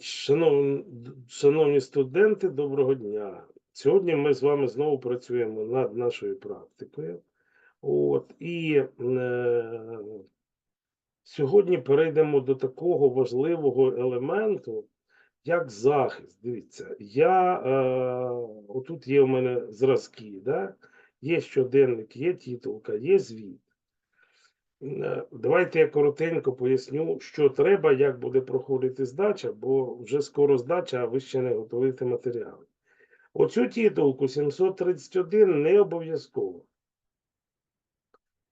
Шановні, шановні студенти, доброго дня. Сьогодні ми з вами знову працюємо над нашою практикою. От, і е, сьогодні перейдемо до такого важливого елементу, як захист. Дивіться, я е, отут є у мене зразки, да? є щоденник, є титулка, є звіт. Е, Давайте я коротенько поясню, що треба, як буде проходити здача, бо вже скоро здача, а ви ще не готуєте матеріали. Оцю титулку 731 не обов'язково.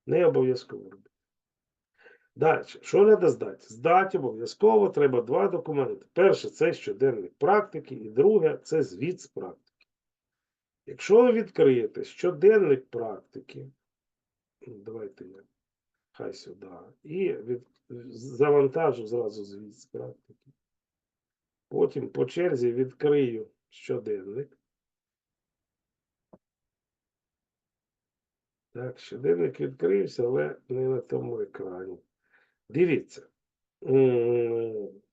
Не обов'язково робити. Далі, що треба здати? Здати обов'язково треба два документи. Перше це щоденник практики, і друге це звіт з практики. Якщо ви відкриєте щоденник практики, давайте я хай сюди, і від, завантажу зразу звіт з практики. Потім по черзі відкрию щоденник. Так, щоденник відкрився, але не на тому екрані. Дивіться.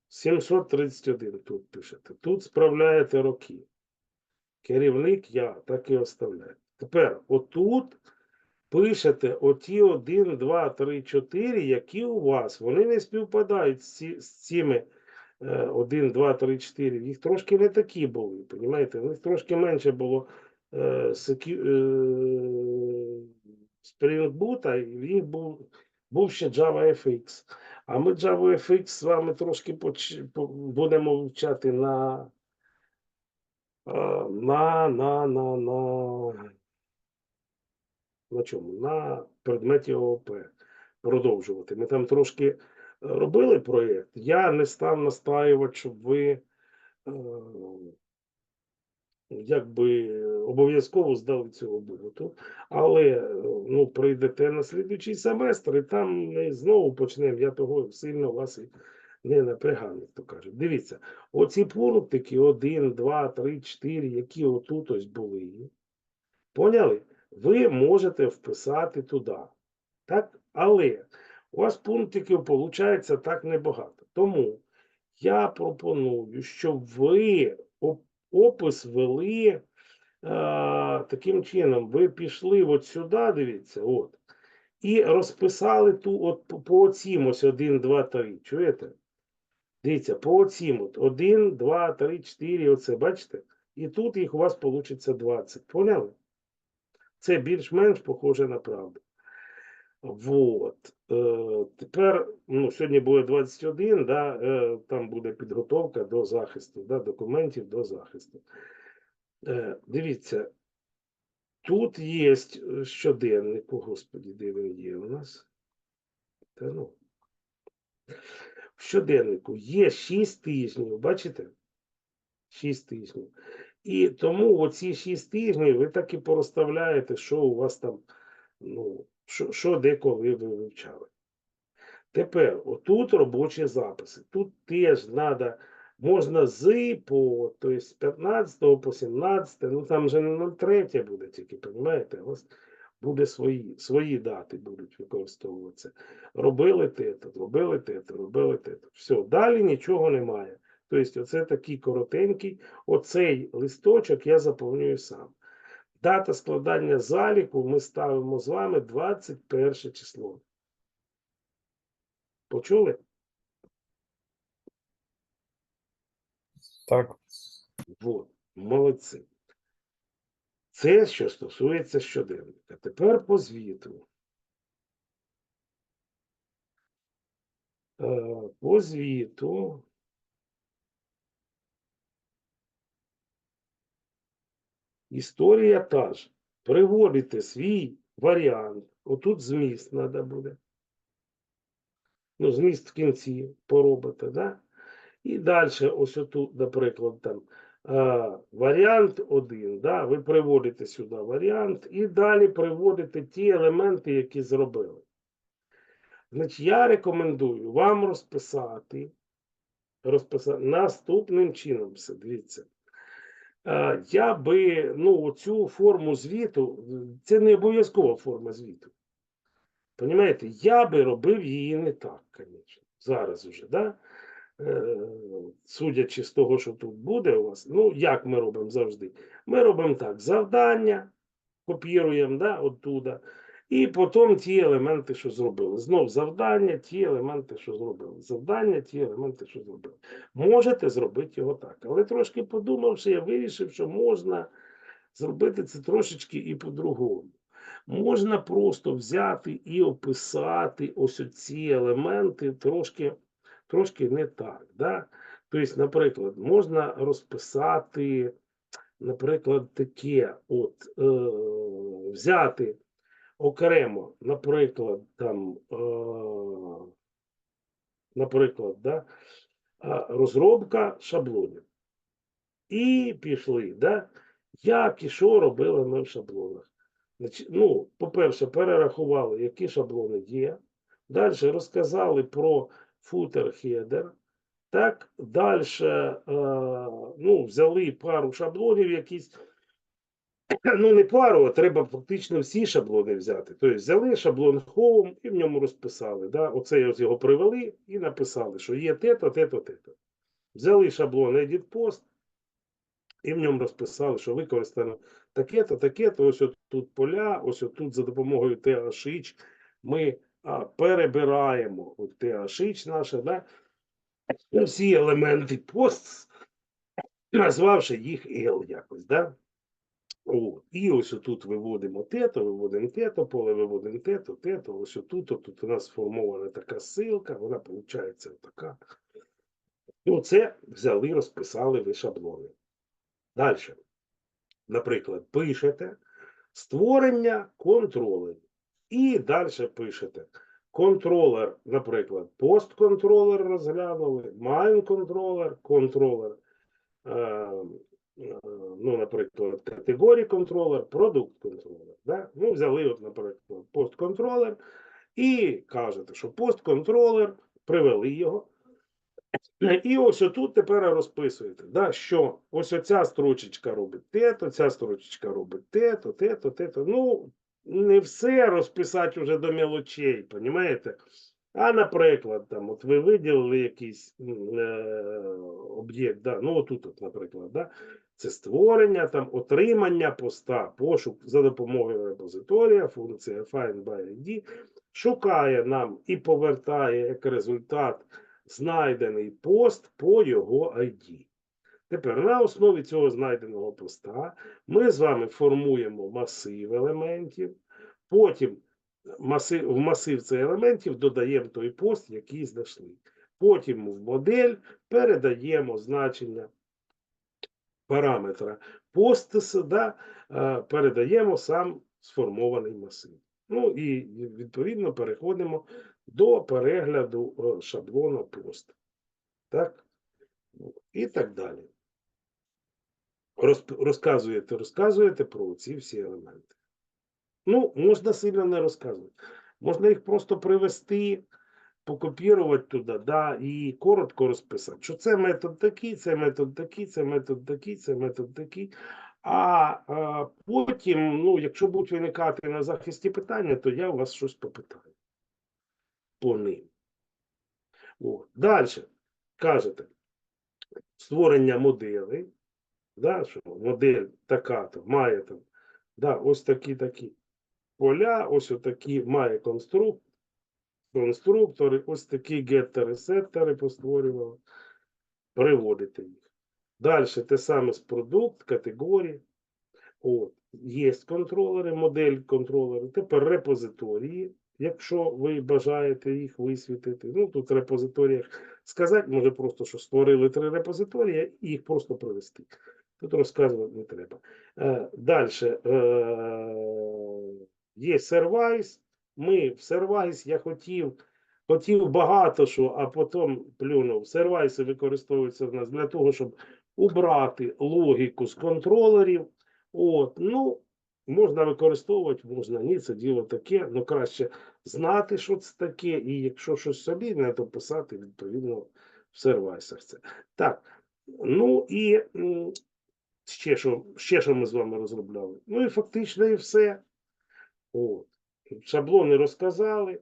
731 тут пишете. Тут справляєте роки. Керівник я, так і оставляю. Тепер отут пишете оті 1, 2, 3, 4, які у вас. Вони не співпадають з, ці, з цими е, 1, 2, 3, 4. Їх трошки не такі були, розумієте? У них трошки менше було е, секю, е, Spring Boot, а в їх був, був ще Java FX. А ми Java FX з вами трошки поч, будемо вивчати на, е, на, на, на, на, на чому? На предметі ООП продовжувати. Ми там трошки е, робили проєкт. Я не став настаювати, щоб ви е, якби обов'язково здали цю роботу. Але е, ну, прийдете на слідуючий семестр, і там ми знову почнемо. Я того сильно вас і не напрягаю, як то кажуть. Дивіться, оці пунктики 1, 2, 3, 4, які отут ось були. Поняли? Ви можете вписати туди. Так? Але у вас пунктиків виходить так небагато. Тому я пропоную, щоб ви опис вели е, таким чином. Ви пішли от сюди, дивіться, от, і розписали ту от по- оцім ось 1, 2, 3. Чуєте? Дивіться, по оцім от 1, 2, 3, 4, оце, бачите? І тут їх у вас вийде 20. Поняли? Це більш-менш похоже на правду. Вот. Е, тепер, ну, сьогодні буде 21, да, е, там буде підготовка до захисту, да, документів до захисту. Е, дивіться, тут є щоденник, о господі, де він є у нас. Та ну. В щоденнику є 6 тижнів, бачите? 6 тижнів. І тому оці 6 тижнів ви так і порозставляєте, що у вас там, ну, що, що де ви вивчали. Тепер, отут робочі записи. Тут теж треба, можна з по, тобто з 15 по 17, ну там вже не 03 буде тільки, розумієте? Вас буде свої, свої дати будуть використовуватися. Робили те, робили те, робили те. Все, далі нічого немає. Тобто, оце такий коротенький. Оцей листочок я заповнюю сам. Дата складання заліку ми ставимо з вами 21 число. Почули? Так, Вот. Молодці. Це що стосується щоденника. Тепер по звіту. Е, По звіту. Історія та ж. Приводите свій варіант. Отут зміст треба буде. Ну, зміст в кінці поробите, да? І далі, ось отут, наприклад, там а, варіант 1, да? ви приводите сюди варіант, і далі приводите ті елементи, які зробили. Значить, я рекомендую вам розписати, розписати наступним чином все. Дивіться. Е, Я би ну, цю форму звіту, це не обов'язкова форма звіту. Понімаєте, я би робив її не так, звісно, зараз уже. Да? е, судячи з того, що тут буде у вас, ну як ми робимо завжди? Ми робимо так: завдання копіруємо да, оттуда, і потім ті елементи, що зробили. Знов завдання, ті елементи, що зробили. Завдання, ті елементи, що зробили. Можете зробити його так. Але трошки подумавши, я вирішив, що можна зробити це трошечки і по-другому. Можна просто взяти і описати ось ці елементи трошки, трошки не так. Да? Тобто, наприклад, можна розписати, наприклад, таке, от, е, взяти окремо, наприклад, там, е, наприклад, да, розробка шаблонів. І пішли, да? як і що робили ми в шаблонах. Ну, по-перше, перерахували, які шаблони є. Далі розказали про футер-хедер. Так, далі е, ну, взяли пару шаблонів якісь. Ну, не пару, а треба фактично всі шаблони взяти. Тобто взяли шаблон Home і в ньому розписали. Да? Оце ось його привели і написали, що є те-то, те-то, те-то. Взяли шаблон Edit Post і в ньому розписали, що використано таке-то, таке-то, ось тут поля, ось тут за допомогою THH ми а, перебираємо от THH наше, да? всі елементи пост, назвавши їх L якось. Да? О, і ось тут виводимо тето, виводимо тето, поле виводимо тето, тето, ось тут, тут у нас сформована така ссылка, вона виходить така. І оце взяли, розписали ви шаблони. Далі. Наприклад, пишете створення контролерів. І далі пишете контролер, наприклад, постконтролер розглянули, майн-контролер, контролер, е, е, ну, наприклад, категорії контролер, продукт контролер. Да? Ну, взяли, от, наприклад, постконтролер і кажете, що постконтролер, привели його. І ось отут тепер розписуєте, да, що ось оця строчечка робить те-то, ця строчечка робить те-то, те-то, те-то. Ну, не все розписати вже до мелочей, понімаєте? А, наприклад, там, от ви виділили якийсь е, об'єкт, да, ну отут, от, наприклад, да, це створення, там, отримання поста, пошук за допомогою репозиторія, функція find by ID, шукає нам і повертає як результат знайдений пост по його ID. Тепер на основі цього знайденого поста ми з вами формуємо масив елементів, потім масив, в масив цих елементів додаємо той пост, який знайшли. Потім в модель передаємо значення параметра постис, да, е, передаємо сам сформований масив. Ну і відповідно переходимо до перегляду е, шаблону пост. Так? І так далі. Розказуєте, розказуєте про ці всі елементи. Ну, можна сильно не розказувати. Можна їх просто привести, покопірувати туди, да, і коротко розписати, що це метод такий, це метод такий, це метод такий, це метод такий. А, а потім, ну, якщо будуть виникати на захисті питання, то я у вас щось попитаю по ним. От. Далі кажете, створення моделей, да, що модель така-то має там, да, ось такі такі поля, ось такі має конструк, конструктори, ось такі геттери, сеттери постворювали, приводите їх. Далі те саме з продукт, категорії. От, є контролери, модель контролери, тепер репозиторії, якщо ви бажаєте їх висвітити. Ну, тут в репозиторіях сказати, може просто, що створили три репозиторії і їх просто провести. Тут розказувати не треба. Е, Далі е, є Service. Ми в Service я хотів, хотів багато що, а потім плюнув. Сервайси використовуються в нас для того, щоб убрати логіку з контролерів. От, ну, можна використовувати, можна ні, це діло таке, ну краще знати, що це таке, і якщо щось собі, не то писати відповідно в сервайсах це. Так, ну і ще що, ще що ми з вами розробляли. Ну і фактично і все. От. Шаблони розказали.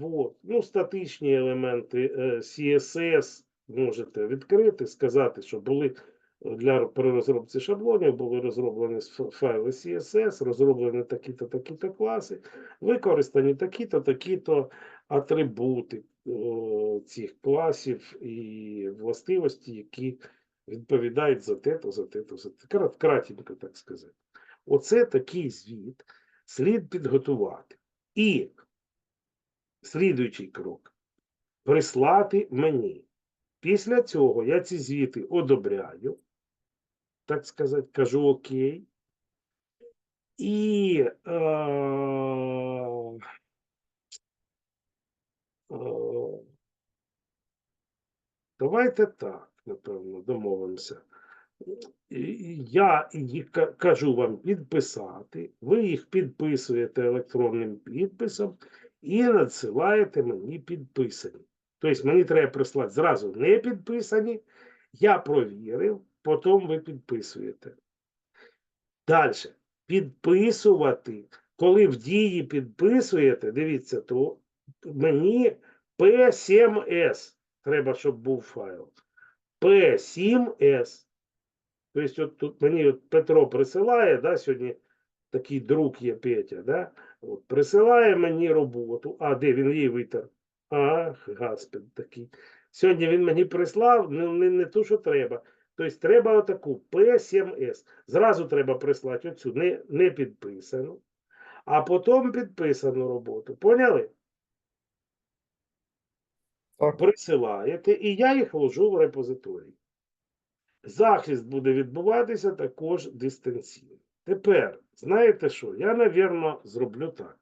От. Ну, статичні елементи е, CSS, можете відкрити, сказати, що були для при розробці шаблонів були розроблені файли CSS, розроблені такі-то, такі-то класи, використані такі-то, такі-то атрибути е, цих класів і властивості, які відповідають за те-то, за те-то, за те. Крат- Кратенько, так сказати. Оце такий звіт слід підготувати. І слідуючий крок прислати мені. Після цього я ці звіти одобряю, так сказати, кажу окей. І е, е, давайте так, напевно, домовимося. Я їх кажу вам підписати, ви їх підписуєте електронним підписом і надсилаєте мені підписані. Тобто мені треба прислати зразу не підписані, я провірив, потім ви підписуєте. Далі. Підписувати, коли в дії підписуєте, дивіться, то мені P7S треба, щоб був файл. P7S. Тобто, от тут мені от Петро присилає, да, сьогодні такий друг є Петя, да? От, присилає мені роботу. А, де він її витер? Ах, гаспід такий. Сьогодні він мені прислав, не, не, не ту, що треба. Тобто треба отаку P7S. Зразу треба прислати оцю не, не підписану, а потім підписану роботу. Поняли? Так. Присилаєте, і я їх вложу в репозиторій. Захист буде відбуватися також дистанційно. Тепер, знаєте що? Я, навірно, зроблю так.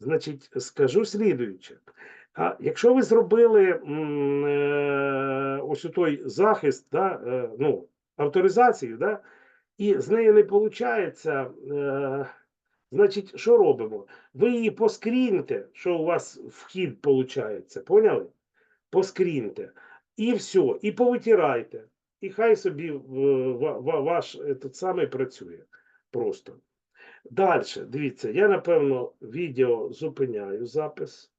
Значить, скажу слідуюче. А якщо ви зробили е, ось той захист, да, е, ну, авторизацію, да, і з неї не виходить, е, значить, що робимо? Ви її поскріньте, що у вас вхід виходить, поняли? Поскріньте. І все, і повитирайте. І хай собі е, ва- ва- ваш этот самий працює просто. Далі, дивіться, я напевно відео зупиняю запис.